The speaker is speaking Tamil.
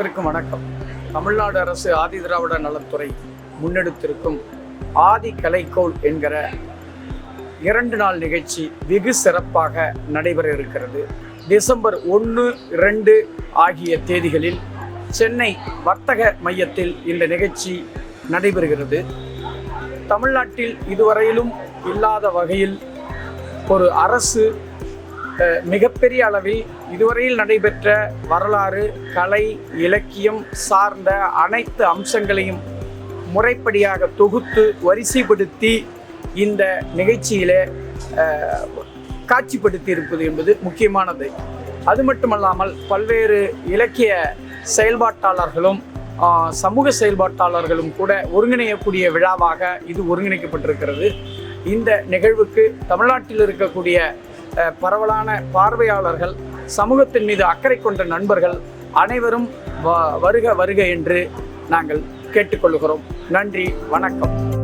அனைவருக்கும் வணக்கம். தமிழ்நாடு அரசு ஆதி திராவிட நலத்துறை முன்னெடுத்திருக்கும் ஆதி கலைக்கோள் என்கிற இரண்டு நாள் நிகழ்ச்சி வெகு சிறப்பாக நடைபெற இருக்கிறது. டிசம்பர் ஒன்று இரண்டு ஆகிய தேதிகளில் சென்னை வர்த்தக மையத்தில் இந்த நிகழ்ச்சி நடைபெறுகிறது. தமிழ்நாட்டில் இதுவரையிலும் இல்லாத வகையில் ஒரு அரசு மிகப்பெரிய அளவில் இதுவரையில் நடைபெற்ற வரலாறு கலை இலக்கியம் சார்ந்த அனைத்து அம்சங்களையும் முறைப்படியாக தொகுத்து வரிசைப்படுத்தி இந்த நிகழ்ச்சியில காட்சிப்படுத்தி இருப்பது என்பது முக்கியமானது. அது மட்டுமல்லாமல் பல்வேறு இலக்கிய செயல்பாட்டாளர்களும் சமூக செயல்பாட்டாளர்களும் கூட ஒருங்கிணையக்கூடிய விழாவாக இது ஒருங்கிணைக்கப்பட்டிருக்கிறது. இந்த நிகழ்வுக்கு தமிழ்நாட்டில் இருக்கக்கூடிய பரவலான பார்வையாளர்கள் சமூகத்தின் மீது அக்கறை கொண்ட நண்பர்கள் அனைவரும் வ- வருக வருக என்று நாங்கள் கேட்டுக்கொள்கிறோம். நன்றி வணக்கம்.